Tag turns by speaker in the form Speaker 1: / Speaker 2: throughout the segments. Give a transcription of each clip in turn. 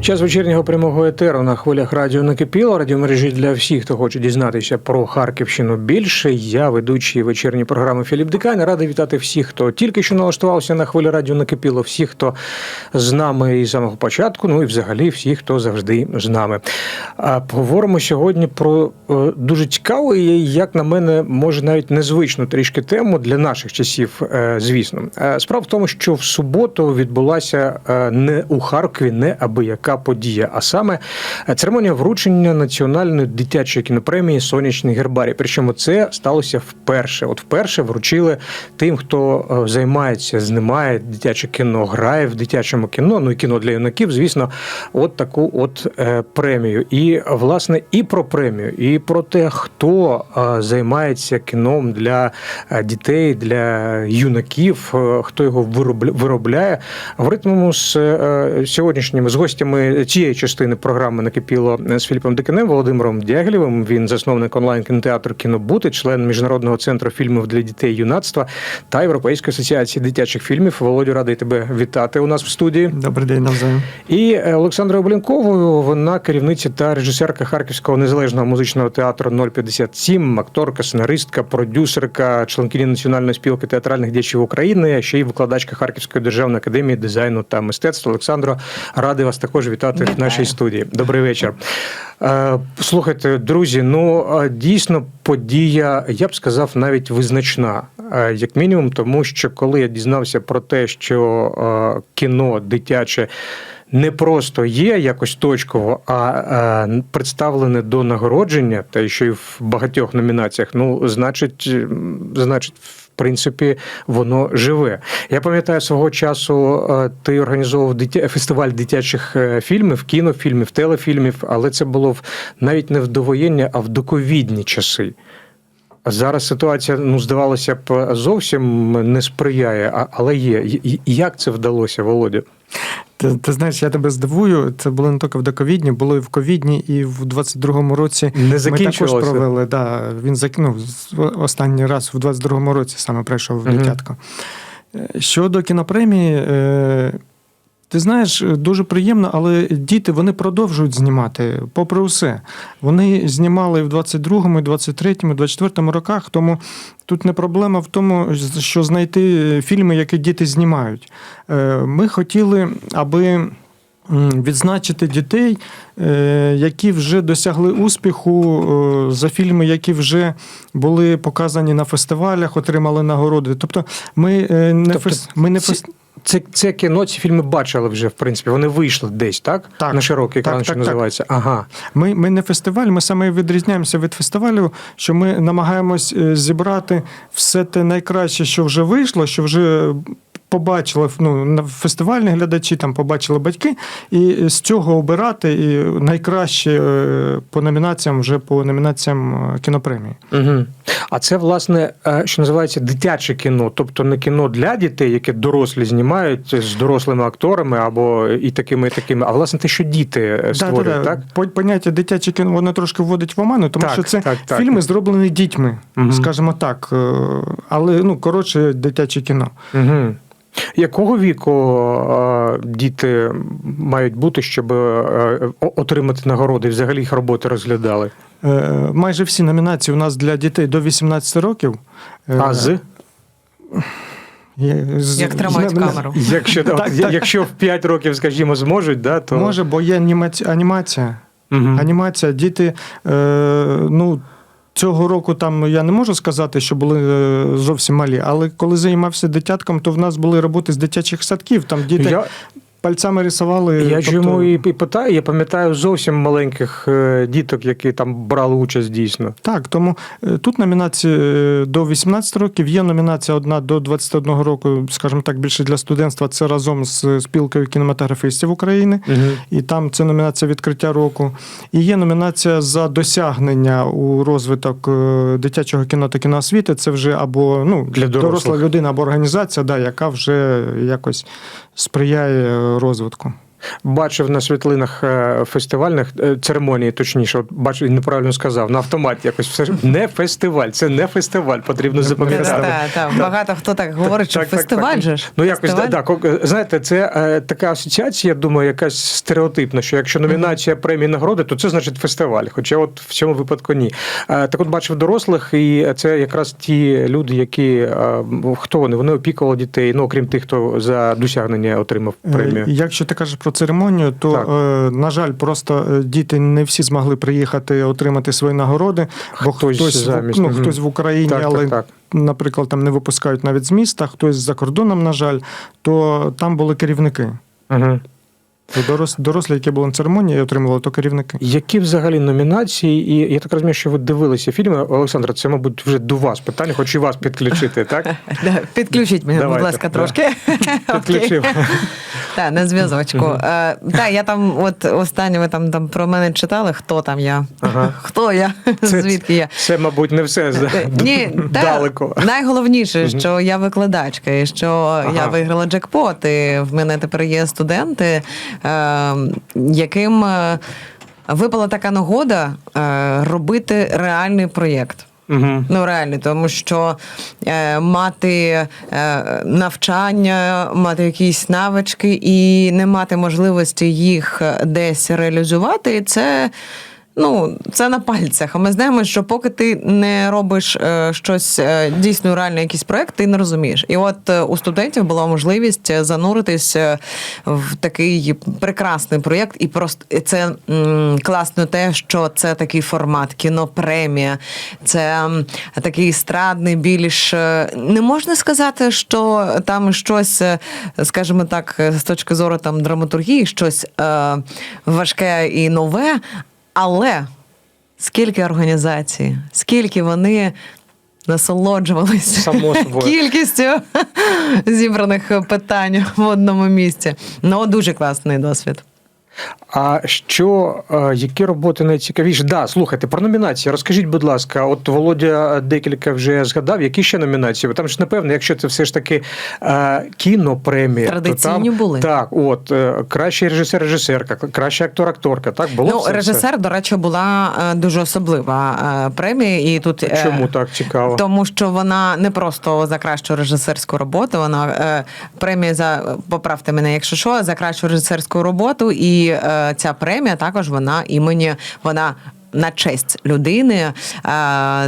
Speaker 1: Час вечірнього прямого етеру на хвилях радіо накипіло. Радіомережі для всіх, хто хоче дізнатися про Харківщину більше. Я ведучий вечірньої програми Філіп Дикань. Радий вітати всіх, хто тільки що налаштувався на хвилі радіо накипіло, всіх, хто з нами із самого початку. Ну і взагалі всіх, хто завжди з нами. А поговоримо сьогодні про е, дуже цікаву і, як на мене, може навіть незвичну трішки тему для наших часів, е, звісно. Е, Справа в тому, що в суботу відбулася не у Харкові, не аби яка подія, а саме е, церемонія вручення національної дитячої кінопремії Сонячний гербарій. Причому це сталося вперше. От вперше вручили тим, хто е, займається, знімає дитяче кіно, грає в дитячому кіно. Ну і кіно для юнаків, звісно, от таку от е, премію. І власне і про премію, і про те, хто займається кіном для дітей, для юнаків, хто його виробля- виробляє. Говоритимемо з сьогоднішніми з гостями цієї частини програми накипіло з Філіпом Диканем, Володимиром Дягілєвим. Він засновник онлайн кінотеатру Кінобути, член міжнародного центру фільмів для дітей і юнацтва та Європейської асоціації дитячих фільмів. Володю, радий тебе вітати у нас в студії.
Speaker 2: Добрий день навзаєм.
Speaker 1: І е, Олександрою Блінковою, вона керівниця та режисерка Харківського незалежного музичного театру 057, акторка, сценаристка, продюсерка, членкині Національної спілки театральних діячів України, а ще й викладачка Харківської державної академії дизайну та мистецтва. Олександро, радий вас також вітати в нашій студії. Добрий вечір. Е, Слухайте, друзі, ну е, дійсно подія, я б сказав, навіть визначна, Е, як мінімум, тому що коли я дізнався про те, що кіно дитяче. Не просто є якось точково, а представлене до нагородження, та ще й в багатьох номінаціях. Ну, значить, значить, принципі, воно живе. Я пам'ятаю свого часу, е, ти організовував дитя... фестиваль дитячих е, фільмів, кінофільмів, телефільмів, але це було в навіть не в довоєнні, а в доковідні часи. Зараз ситуація, ну, здавалося б, зовсім не сприяє, а- але є. Як це вдалося, Володя?
Speaker 2: Ти, ти знаєш, я тебе здивую. Це було не тільки в доковідні, було і в ковідні, і в 22-му році
Speaker 1: Не
Speaker 2: ми також провели. Да, він закинув останній раз в 22-му році саме прийшов
Speaker 1: Мгм.
Speaker 2: дитятко. Е, Щодо кінопремії, е, ти знаєш, дуже приємно, але діти вони продовжують знімати, попри усе. Вони знімали в 22-му, і 23-му, 24-му роках, тому тут не проблема в тому, що знайти фільми, які діти знімають. Е, Ми хотіли, аби. Відзначити дітей, е, які вже досягли успіху е, за фільми, які вже були показані на фестивалях, отримали нагороди. Тобто, ми е, не
Speaker 1: Тобто
Speaker 2: фес- ми не
Speaker 1: ці-
Speaker 2: фес-
Speaker 1: Це, це кіно, ці фільми бачили вже, в принципі. Вони вийшли десь, так?
Speaker 2: Так.
Speaker 1: На широкий екран,
Speaker 2: Так,
Speaker 1: що
Speaker 2: так, так.
Speaker 1: називається. Ага.
Speaker 2: Ми, ми не фестиваль, ми саме відрізняємося від фестивалю, що ми намагаємось е, зібрати все те найкраще, що вже вийшло, що вже. Побачили ну, на фестивальні глядачі, там побачили батьки, і з цього обирати і найкраще е, по номінаціям, вже по номінаціям е, кінопремії.
Speaker 1: Угу. А це, власне, е, що називається дитяче кіно, тобто не кіно для дітей, яке дорослі знімають з дорослими акторами або і такими, і такими, а власне те, що діти створюють, так?
Speaker 2: По- Поняття дитяче кіно воно трошки вводить в оману, тому
Speaker 1: Так,
Speaker 2: що це
Speaker 1: так, так.
Speaker 2: фільми зроблені дітьми,
Speaker 1: Мгм.
Speaker 2: скажімо так. Але ну, коротше, дитяче кіно.
Speaker 1: Угу. Якого віку е, діти мають бути, щоб е, отримати нагороди і взагалі їх роботи розглядали?
Speaker 2: Е, Майже всі номінації у нас для дітей до 18 років.
Speaker 1: А з?
Speaker 2: з-
Speaker 3: Як тримають
Speaker 2: з-
Speaker 3: камеру.
Speaker 1: Якщо,
Speaker 2: Так,
Speaker 1: от,
Speaker 2: так.
Speaker 1: якщо в 5 років, скажімо, зможуть, да, то
Speaker 2: Може, бо є анімація.
Speaker 1: Мгм.
Speaker 2: Анімація, діти, е, ну. Цього року там я не можу сказати, що були е, зовсім малі, але коли займався дитятком, то в нас були роботи з дитячих садків. Там діти
Speaker 1: Я,
Speaker 2: пальцями рисували.
Speaker 1: я
Speaker 2: тобто-
Speaker 1: чому і, питаю, я пам'ятаю зовсім маленьких е, діток, які там брали участь дійсно.
Speaker 2: Так, тому е, тут номінації е, до 18 років, є номінація одна до 21 року, скажімо так, більше для студентства. Це разом з спілкою кінематографістів України. І там це номінація відкриття року. І є номінація за досягнення у розвиток дитячого кіно та кіноосвіти. Це вже або ну,
Speaker 1: Для
Speaker 2: доросла людина, або організація, да, яка вже якось сприяє е, розвитку.
Speaker 1: Бачив на світлинах е, фестивальних е, церемонії, точніше, от бачив, неправильно сказав, на автоматі якось все ж не фестиваль, це не фестиваль, потрібно запам'ятати.
Speaker 3: Так, так, багато хто так говорить, що фестиваль же ж.
Speaker 1: Ну, якось так. Знаєте, це е, така асоціація, я думаю, якась стереотипна, що якщо номінація премії нагороди, то це значить фестиваль. Хоча от в цьому випадку ні. Так от бачив дорослих, і це якраз ті люди, які хто вони? Вони опікували дітей, ну окрім тих, хто за досягнення отримав премію.
Speaker 2: Якщо ти кажеш про церемонію, то,
Speaker 1: Так.
Speaker 2: е, на жаль, просто е, діти не всі змогли приїхати отримати свої нагороди, бо
Speaker 1: Хтось
Speaker 2: хтось,
Speaker 1: замість,
Speaker 2: в, ну, хтось в Україні,
Speaker 1: Так, так,
Speaker 2: але,
Speaker 1: так.
Speaker 2: наприклад, там не випускають навіть з міста, хтось за кордоном, на жаль, то там були керівники.
Speaker 1: Угу.
Speaker 2: То дорос, дорослі, які були на церемонії, отримували то керівники.
Speaker 1: Які взагалі номінації? І я так розумію, що ви дивилися фільми. Олександра, це, мабуть, вже до вас питання, хочу і вас підключити, так?
Speaker 3: Да, Підключіть мене, будь ласка, трошки.
Speaker 1: Підключив.
Speaker 3: Так, на зв'язочку. Е, Так, я там, от останнє ви там, там про мене читали, хто там я? Хто я? Звідки я?
Speaker 1: Це, мабуть, не все з-
Speaker 3: Е, Ні,
Speaker 1: далеко.
Speaker 3: найголовніше, що я викладачка, і що я виграла джекпот, і в мене тепер є студенти, яким е, випала така нагода е, робити реальний проєкт.
Speaker 1: Угу.
Speaker 3: Ну, реально, тому що е, мати е, навчання, мати якісь навички і не мати можливості їх десь реалізувати, це. Ну, це на пальцях. А ми знаємо, що поки ти не робиш е, щось е, дійсно реально, якийсь проект, ти не розумієш. І от е, у студентів була можливість зануритись е, в такий прекрасний проєкт, і просто це м, класно те, що це такий формат кінопремія, це такий естрадний, більш не можна сказати, що там щось, скажімо так, з точки зору там драматургії, щось е, важке і нове. Але скільки організацій, скільки вони насолоджувалися кількістю зібраних питань в одному місці. Ну, дуже класний досвід.
Speaker 1: А що, е, які роботи найцікавіші? Да, слухайте, про номінації. Розкажіть, будь ласка, от Володя декілька вже згадав, які ще номінації? Бо Там ж, напевно, якщо це все ж таки е, кінопремія.
Speaker 3: Традиційні
Speaker 1: то там,
Speaker 3: були.
Speaker 1: Так, от, е, кращий режисер, режисерка, кращий актор, акторка. Так, було
Speaker 3: ну,
Speaker 1: все
Speaker 3: режисер, до речі, була дуже особлива премія. І тут е,
Speaker 1: Чому так цікаво?
Speaker 3: Тому що вона не просто за кращу режисерську роботу, вона премія за поправте мене, якщо що, за кращу режисерську роботу, і е, ця премія також вона імені вона. На честь людини, е,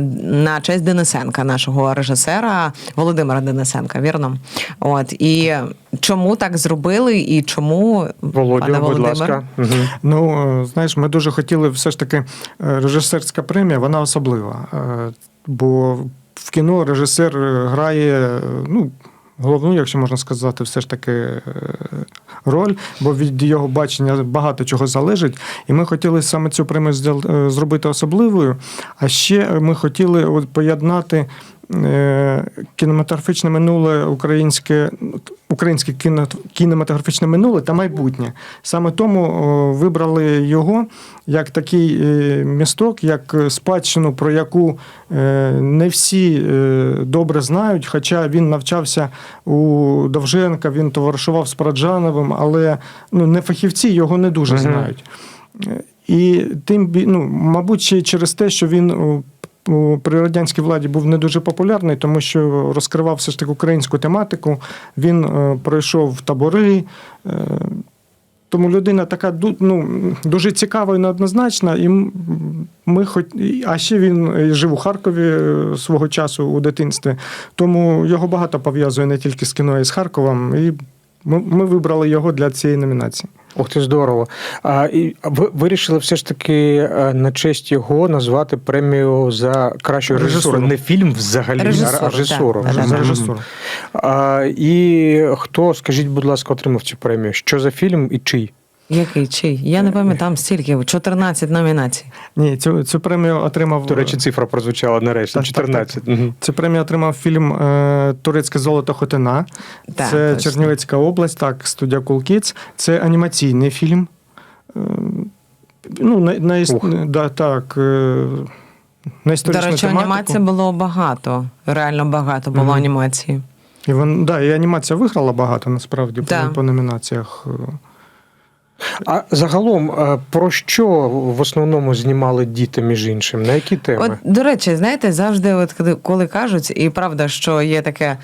Speaker 3: на честь Денисенка, нашого режисера Володимира Денисенка, вірно? От і чому так зробили, і чому
Speaker 1: Володю,
Speaker 3: пане
Speaker 1: будь ласка. Угу.
Speaker 2: Ну, знаєш, ми дуже хотіли все ж таки е, режисерська премія, вона особлива. Е, Бо в кіно режисер грає, ну. Головну, якщо можна сказати, все ж таки е, роль, бо від його бачення багато чого залежить. І ми хотіли саме цю премію е, зробити особливою. А ще ми хотіли от поєднати кінематографічне минуле українське, українське кіно, кінематографічне минуле та майбутнє. Саме тому вибрали його як такий е, місток, як спадщину, про яку е, не всі е, добре знають, хоча він навчався у Довженка, він товаришував з Параджановим, але ну, не фахівці його не дуже знають. Е, І тим, ну, мабуть, через те, що він при радянській владі був не дуже популярний, тому що розкривав все ж таки українську тематику. Він е, пройшов табори. Е, тому людина така ну, дуже цікава і неоднозначна. І ми хоч... А ще він е, жив у Харкові свого часу у дитинстві. Тому його багато пов'язує не тільки з кіно, а й з Харковом. І ми вибрали його для цієї номінації.
Speaker 1: Ох, ти здорово. А, і ви вирішили все ж таки е, на честь його назвати премію за кращу режисуру.
Speaker 2: Режисуру.
Speaker 1: Не фільм взагалі,
Speaker 3: Режисуру,
Speaker 1: а режисуру.
Speaker 3: так,
Speaker 2: За режисуру.
Speaker 1: А, і хто, скажіть, будь ласка, отримав цю премію? Що за фільм і чий?
Speaker 3: Який чий? Я не пам'ятаю, там стільки 14 номінацій.
Speaker 2: Ні, цю, цю премію отримав.
Speaker 1: До речі, цифра прозвучала нарешті.
Speaker 2: Так, так,
Speaker 1: 14. Мгм.
Speaker 2: Цю премію отримав фільм е, Турецьке золото Хотина.
Speaker 3: Так,
Speaker 2: це
Speaker 3: точно.
Speaker 2: Чернівецька область, так, студія Cool Kids. Це анімаційний фільм. Е, ну, на, на, іс- да, так, е, на
Speaker 3: До речі,
Speaker 2: тематику.
Speaker 3: анімації було багато. Реально багато було
Speaker 2: Мгм.
Speaker 3: анімації.
Speaker 2: І, вон, да, і анімація виграла багато насправді
Speaker 3: Да.
Speaker 2: по, по номінаціях.
Speaker 1: А загалом, е, про що в основному знімали діти, між іншим? На які теми?
Speaker 3: От, до речі, знаєте, завжди, от коли, кажуть, і правда, що є таке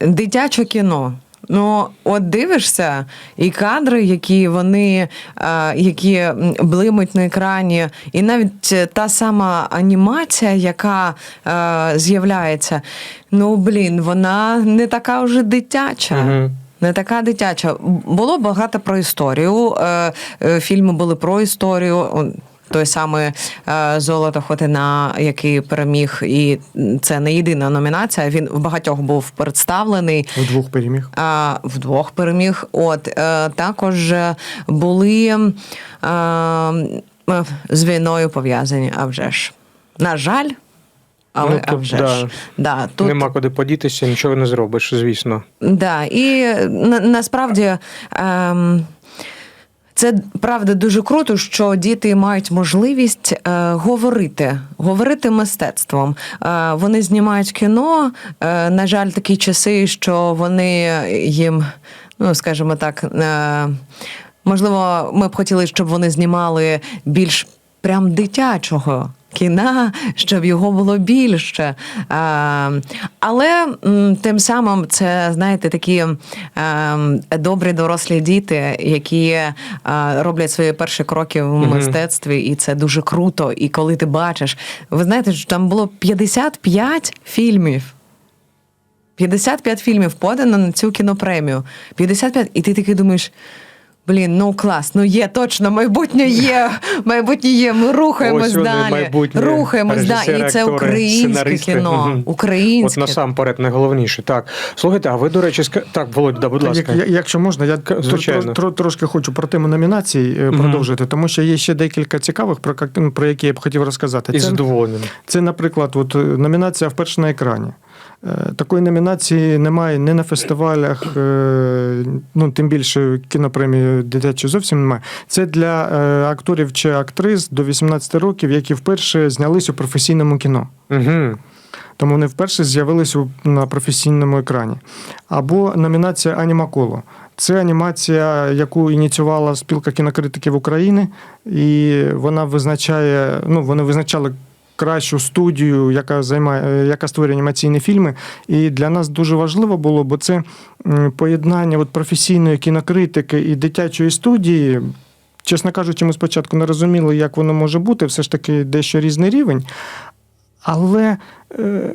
Speaker 3: дитяче кіно. Ну, от дивишся, і кадри, які вони, е, які блимуть на екрані, і навіть е, та сама анімація, яка з'являється, ну блін, вона не така вже дитяча.
Speaker 1: Мгм.
Speaker 3: Не така дитяча. Було багато про історію. е, е, Фільми були про історію. Той самий е, Золото Хотина, який переміг, і це не єдина номінація. Він в багатьох був представлений.
Speaker 2: Вдвох переміг.
Speaker 3: А, вдвох переміг. От також були е, з війною пов'язані, а вже ж. На жаль, але
Speaker 1: Ну,
Speaker 3: а вже
Speaker 1: да.
Speaker 3: ж. Да, тут
Speaker 1: Нема куди подітися, нічого не зробиш, звісно.
Speaker 3: Да, і на, насправді ем, це правда дуже круто, що діти мають можливість е, говорити, говорити мистецтвом. Е, вони знімають кіно. Е, на жаль, такі часи, що вони їм, ну скажімо так, е, можливо, ми б хотіли, щоб вони знімали більш прям дитячого. Кіна, щоб його було більше. Але тим самим це, знаєте, такі ем, добрі дорослі діти, які е, роблять свої перші кроки в мистецтві, і це дуже круто. І коли ти бачиш, ви знаєте, що там було 55 фільмів. 55 фільмів подано на цю кінопремію. 55, і ти такий думаєш. Блін, ну клас, ну є точно, майбутнє є, майбутнє є. Ми рухаємось
Speaker 1: Ось
Speaker 3: далі.
Speaker 1: майбутнє
Speaker 3: Рухаємось далі. І це українське
Speaker 1: сценаристи.
Speaker 3: кіно. Українське.
Speaker 1: От насамперед найголовніше. Так. Слухайте, а ви, до речі, ска... так, Володь, да, будь ласка.
Speaker 2: як- якщо можна, я
Speaker 1: звичайно.
Speaker 2: тр- тр- трошки хочу про тему номінацій е, продовжити, тому що є ще декілька цікавих, про, про які я б хотів розказати. Це,
Speaker 1: задоволенням.
Speaker 2: це, наприклад, от, е, номінація вперше на екрані. Е, Такої номінації немає ні на фестивалях, е, ну тим більше кінопремії дитячі зовсім немає. Це для е, акторів чи актрис до 18 років, які вперше знялись у професійному кіно.
Speaker 1: Угу.
Speaker 2: Тому вони вперше з'явились на професійному екрані. Або номінація Анімаколо. Це анімація, яку ініціювала спілка кінокритиків України, і вона визначає, ну вони визначали. Кращу студію, яка займає, е, яка створює анімаційні фільми. І для нас дуже важливо було, бо це поєднання от професійної кінокритики і дитячої студії. Чесно кажучи, ми спочатку не розуміли, як воно може бути, все ж таки дещо різний рівень. Але е,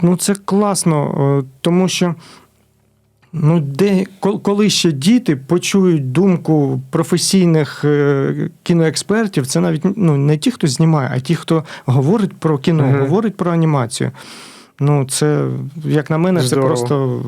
Speaker 2: ну, це класно, е, тому що ну, де, коли ще діти почують думку професійних е, кіноекспертів, це навіть ну, не ті, хто знімає, а ті, хто говорить про кіно,
Speaker 1: Мгм.
Speaker 2: говорить про анімацію. Ну, це, як на мене,
Speaker 1: Здорово.
Speaker 2: це просто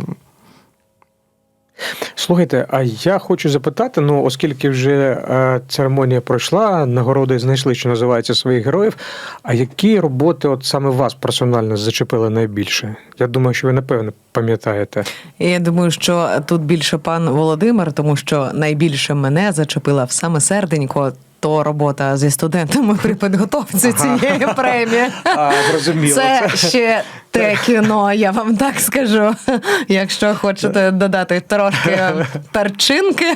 Speaker 1: Слухайте, а я хочу запитати: ну, оскільки вже е, церемонія пройшла, нагороди знайшли, що називається своїх героїв. А які роботи от саме вас персонально зачепили найбільше? Я думаю, що ви напевно пам'ятаєте.
Speaker 3: Я думаю, що тут більше пан Володимир, тому що найбільше мене зачепила в саме серденько. То робота зі студентами при підготовці
Speaker 1: Ага.
Speaker 3: цієї премії.
Speaker 1: А, зрозуміло.
Speaker 3: Це ще те кіно, я вам так скажу. Якщо хочете додати трошки перчинки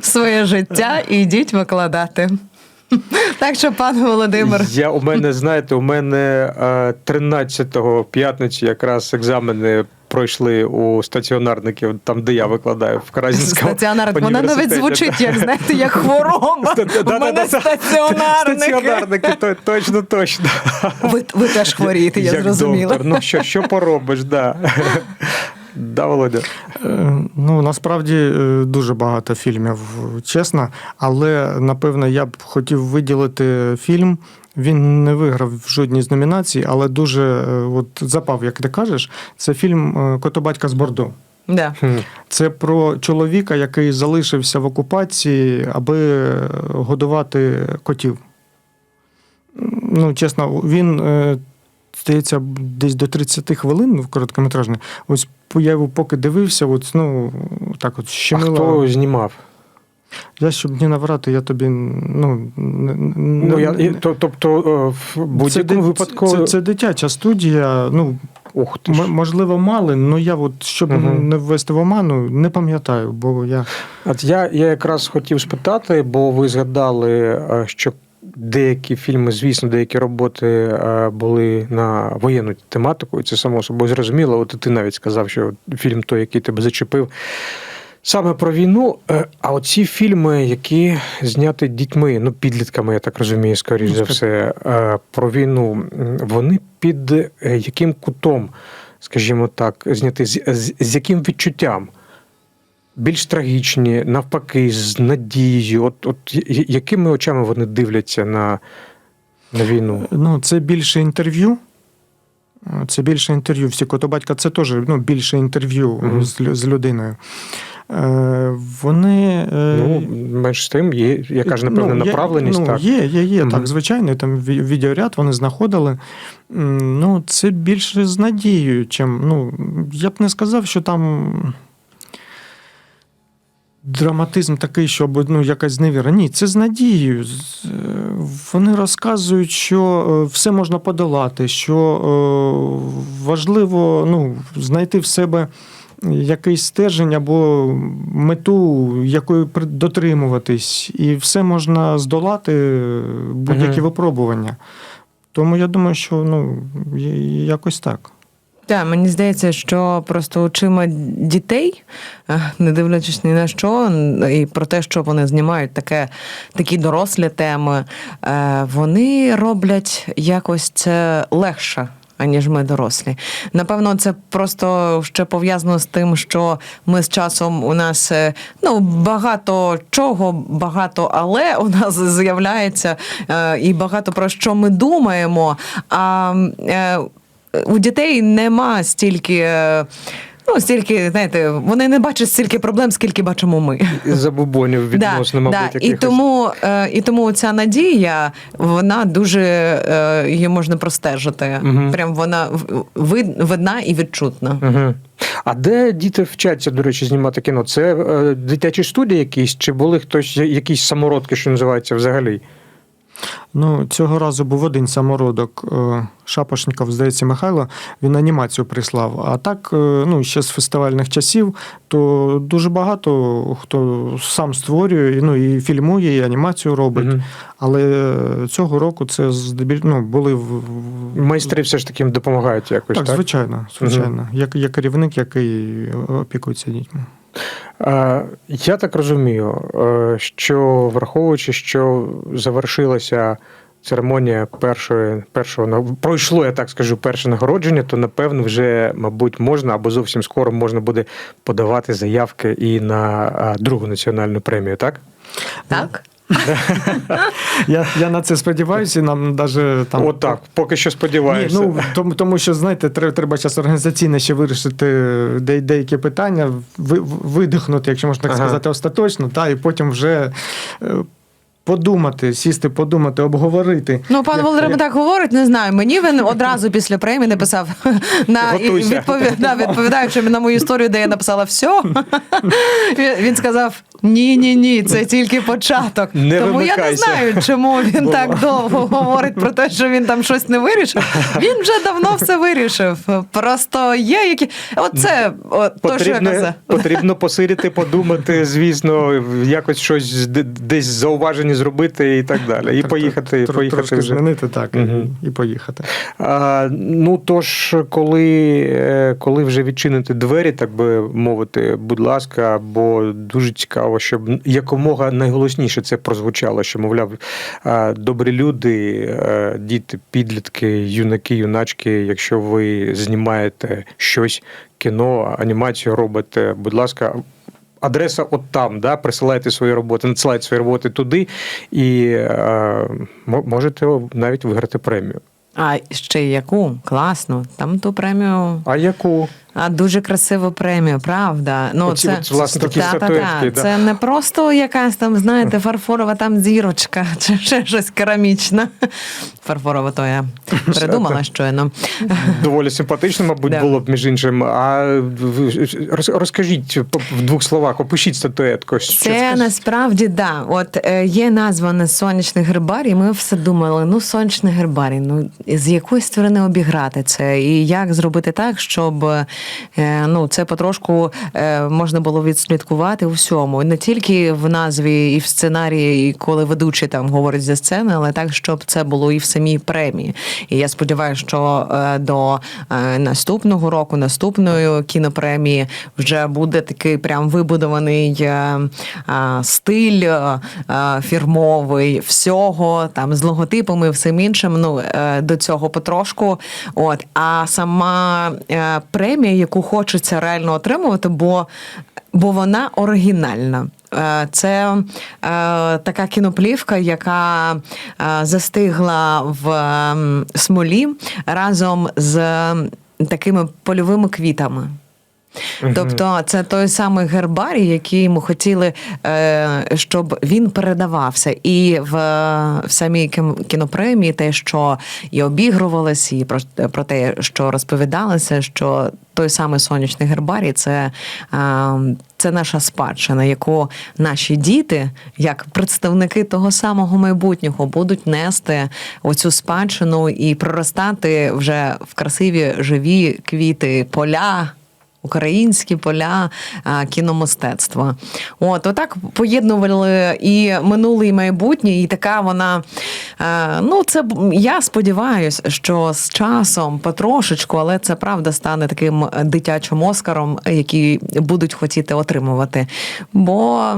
Speaker 3: в своє життя, ідіть викладати. Так що, пан Володимир,
Speaker 1: Я у мене, знаєте, у мене е, 13-го п'ятниці якраз екзамени пройшли у стаціонарників, там, де я викладаю, в Каразінському
Speaker 3: стаціонарник, вона навіть звучить, як знаєте, як хвороба. У мене стаціонарники.
Speaker 1: Стаціонарники, точно, точно.
Speaker 3: Ви, ви теж хворієте, я
Speaker 1: Як
Speaker 3: зрозуміла.
Speaker 1: Ну що, що поробиш, да. Да, Володя.
Speaker 2: Е, Ну, насправді е, дуже багато фільмів, чесно. Але напевно я б хотів виділити фільм. Він не виграв в жодній з номінацій, але дуже е, от, запав, як ти кажеш. Це фільм е, Котобатька з Бордо.
Speaker 3: Да.
Speaker 2: Це про чоловіка, який залишився в окупації, аби е, годувати котів. Ну, чесно, він, здається, десь до 30 хвилин в короткометражний. Ось я його поки дивився, от, ну, так от
Speaker 1: А
Speaker 2: щемило.
Speaker 1: хто знімав?
Speaker 2: Я щоб не наврати, я тобі. Ну, не-
Speaker 1: Ну, я,
Speaker 2: не-
Speaker 1: і- то- тобто, е, в
Speaker 2: це,
Speaker 1: будь-якому випадку.
Speaker 2: це, це дитяча студія. Ну,
Speaker 1: Ух ти ж.
Speaker 2: Можливо, мали, але я, от, щоб
Speaker 1: Мгм.
Speaker 2: не ввести в оману, не пам'ятаю, бо я
Speaker 1: От я, я якраз хотів спитати, бо ви згадали, е, що деякі фільми, звісно, деякі роботи е, були на воєнну тематику, і це само собою зрозуміло. От і ти навіть сказав, що фільм той, який тебе зачепив. Саме про війну, Е, а оці фільми, які зняті дітьми, ну підлітками, я так розумію, скоріш за все, е, про війну, вони під е, яким кутом, скажімо так, зняти, з, з, з яким відчуттям? більш трагічні, навпаки, з надією. От, от якими очами вони дивляться на, на війну?
Speaker 2: Ну, це більше інтерв'ю. Це більше інтерв'ю. Всі котобатька це теж ну, більше інтерв'ю
Speaker 1: Мгм.
Speaker 2: з, з людиною. Е, вони. е,
Speaker 1: Ну, менш з тим, є яка ж, напевне,
Speaker 2: ну,
Speaker 1: направленість.
Speaker 2: ну,
Speaker 1: так.
Speaker 2: Є, є, є,
Speaker 1: Мгм.
Speaker 2: так, звичайно. Там відеоряд вони знаходили. Ну, це більше з надією, чим. Ну, я б не сказав, що там. Драматизм такий, щоб ну, якась зневіра. Ні, це з надією. Е, Вони розказують, що все можна подолати, що важливо ну, знайти в себе якийсь стержень або мету, якої дотримуватись, і все можна здолати, е, будь-які
Speaker 1: Мгм.
Speaker 2: випробування. Тому я думаю, що ну, якось так.
Speaker 3: Так, мені здається, що просто очима дітей, е, не дивлячись ні на що, і про те, що вони знімають таке, такі дорослі теми, е, вони роблять якось це легше. Аніж ми дорослі. Напевно, це просто ще пов'язано з тим, що ми з часом у нас е, ну багато чого, багато але у нас з'являється, е, і багато про що ми думаємо. А е, у дітей нема стільки. Ну, стільки, знаєте, вони не бачать стільки проблем, скільки бачимо ми.
Speaker 1: Забубонів відносно, мабуть,
Speaker 3: І
Speaker 1: якихось.
Speaker 3: тому, е, і тому ця надія, вона дуже е, її можна простежити.
Speaker 1: Мгм.
Speaker 3: Прям вона вид, видна і відчутна.
Speaker 1: Угу. А де діти вчаться, до речі, знімати кіно? Це е, дитячі студії якісь, чи були хтось, якісь самородки, що називається взагалі?
Speaker 2: Ну, цього разу був один самородок е, Шапошников, здається, Михайло. Він анімацію прислав. А так, е, ну, ще з фестивальних часів, то дуже багато хто сам створює, ну, і фільмує, і анімацію робить.
Speaker 1: Мгм.
Speaker 2: Але цього року це здебіль... ну, були в.
Speaker 1: Майстри все ж таки допомагають якось,
Speaker 2: Так,
Speaker 1: так?
Speaker 2: звичайно, звичайно. Як, як керівник, який опікується дітьми.
Speaker 1: Е, Я так розумію, е, що враховуючи, що завершилася церемонія першої, першого пройшло, я так скажу, перше нагородження, то напевно вже, мабуть, можна або зовсім скоро можна буде подавати заявки і на е, другу національну премію, так?
Speaker 3: Так?
Speaker 2: Я, я на це сподіваюся, і нам навіть там.
Speaker 1: От так, поки що
Speaker 2: Ні,
Speaker 1: сподіваюся.
Speaker 2: ну тому, тому що знаєте, треба, треба зараз організаційно ще вирішити де, деякі питання, ви, видихнути, якщо можна так
Speaker 1: Ага.
Speaker 2: сказати, остаточно, та і потім вже е, подумати, сісти, подумати, обговорити.
Speaker 3: Ну, пан Володимир так говорить, не знаю. Мені він одразу після премії написав на і відпові- да, відповідаючи на мою історію, де я написала все. Він, сказав: ні, ні, ні, це тільки початок.
Speaker 1: Не
Speaker 3: Тому я не знаю, чому він так довго говорить про те, що він там щось не вирішив. Він вже давно все вирішив. Просто є які. От це то, що я казав.
Speaker 1: потрібно посидіти, подумати, звісно, якось щось де- десь зауважені зробити і так далі. І поїхати,
Speaker 2: тр-
Speaker 1: поїхати
Speaker 2: трошки
Speaker 1: вже.
Speaker 2: змінити так і поїхати.
Speaker 1: А, ну тож, коли, е, коли вже відчинити двері, так би мовити, будь ласка, бо дуже цікаво, щоб якомога найголосніше це прозвучало, що, мовляв, добрі люди, е, діти, підлітки, юнаки, юначки, якщо ви знімаєте щось, кіно, анімацію робите, будь ласка. Адреса от там, да, присилайте свої роботи, надсилайте свої роботи туди, і е, можете навіть виграти премію.
Speaker 3: А ще яку? Класно. Там ту премію.
Speaker 1: А яку?
Speaker 3: А дуже красива премія, правда. Ну,
Speaker 1: Оці от, власне, такі
Speaker 3: Та-та-та.
Speaker 1: статуетки, да.
Speaker 3: Це не просто якась там, знаєте, фарфорова там зірочка чи ще щось керамічне. Фарфорова то я придумала щойно.
Speaker 1: Доволі симпатично, мабуть,
Speaker 3: Да.
Speaker 1: було б між іншим. А роз- розкажіть в двох словах, опишіть статуетку. Що
Speaker 3: Це насправді да. От е, є назва на сонячний гербарій. Ми все думали: ну сонячний гербарій, ну з якої сторони обіграти це, і як зробити так, щоб е, ну це потрошку е, можна було відслідкувати у всьому, не тільки в назві і в сценарії, і коли ведучий там говорить зі сцени, але так, щоб це було і в самій премії. І я сподіваюся, що е, до е, наступного року, наступної кінопремії, вже буде такий прям вибудований е, е, стиль е, е, фірмовий всього там з логотипами, всім іншим. Ну е, до цього потрошку. От а сама е, премія, яку хочеться реально отримувати, бо, бо вона оригінальна. Е, Це е, така кіноплівка, яка е, застигла в смолі разом з такими польовими квітами. Тобто це той самий гербарій, який ми хотіли, е, щоб він передавався. І в, в самій кінопремії те, що і обігрувалося, і про, про те, що розповідалося, що той самий сонячний гербарій це, е, це наша спадщина, яку наші діти, як представники того самого майбутнього, будуть нести оцю спадщину і проростати вже в красиві живі квіти, поля українські поля а, кіномистецтва. От, отак поєднували і минуле, і майбутнє, і така вона. е, Ну, це я сподіваюся, що з часом потрошечку, але це правда стане таким дитячим оскаром, який будуть хотіти отримувати. Бо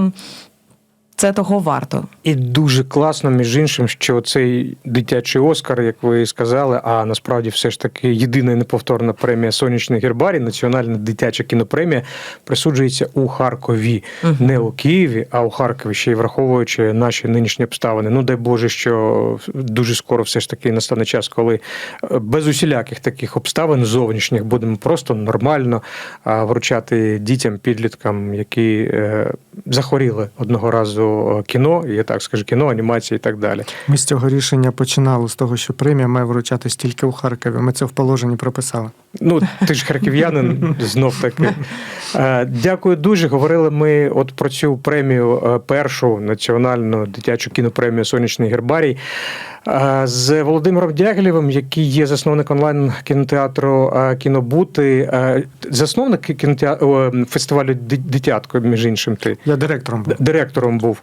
Speaker 3: це того варто.
Speaker 1: І дуже класно, між іншим, що цей дитячий Оскар, як ви сказали, а насправді все ж таки єдина і неповторна премія Сонячний гербарій, національна дитяча кінопремія, присуджується у Харкові, не у Києві, а у Харкові, ще й враховуючи наші нинішні обставини. Ну дай Боже, що дуже скоро все ж таки настане час, коли е, без усіляких таких обставин зовнішніх будемо просто нормально вручати дітям, підліткам, які е, захворіли одного разу е, кіно, я так скажу, кіно, анімація і так далі.
Speaker 2: Ми з цього рішення починали з того, що премія має вручатись тільки у Харкові. Ми це в положенні прописали.
Speaker 1: Ну, ти ж харків'янин, знов таки. Е, Дякую дуже. Говорили ми от про цю премію, е, першу національну дитячу кінопремію Сонячний гербарій е, з Володимиром Дягілєвим, який є засновник онлайн кінотеатру Кінобути, засновник кінотеатру фестивалю Дитятко, між іншим. Ти
Speaker 2: Я директором був.
Speaker 1: директором був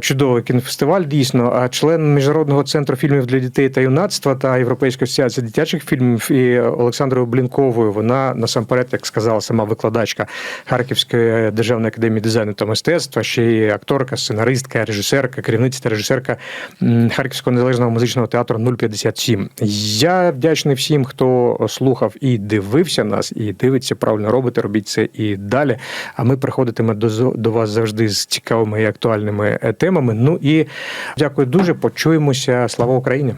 Speaker 1: чудовий кінофестиваль, дійсно. А член міжнародного центру фільмів для дітей та юнацтва та Європейської асоціації дитячих фільмів і Олександрою Блінковою. Вона насамперед, як сказала сама викладачка Харківської державної академії дизайну та мистецтва, ще й акторка, сценаристка, режисерка, керівниця та режисерка Харківського незалежного музичного театру 057. Я вдячний всім, хто слухав і дивився нас, і дивиться правильно робите. Робіть це і далі. А ми приходитиме до, до вас завжди з цікавими і актуальними е, темами. Ну і дякую дуже. Почуємося. Слава Україні!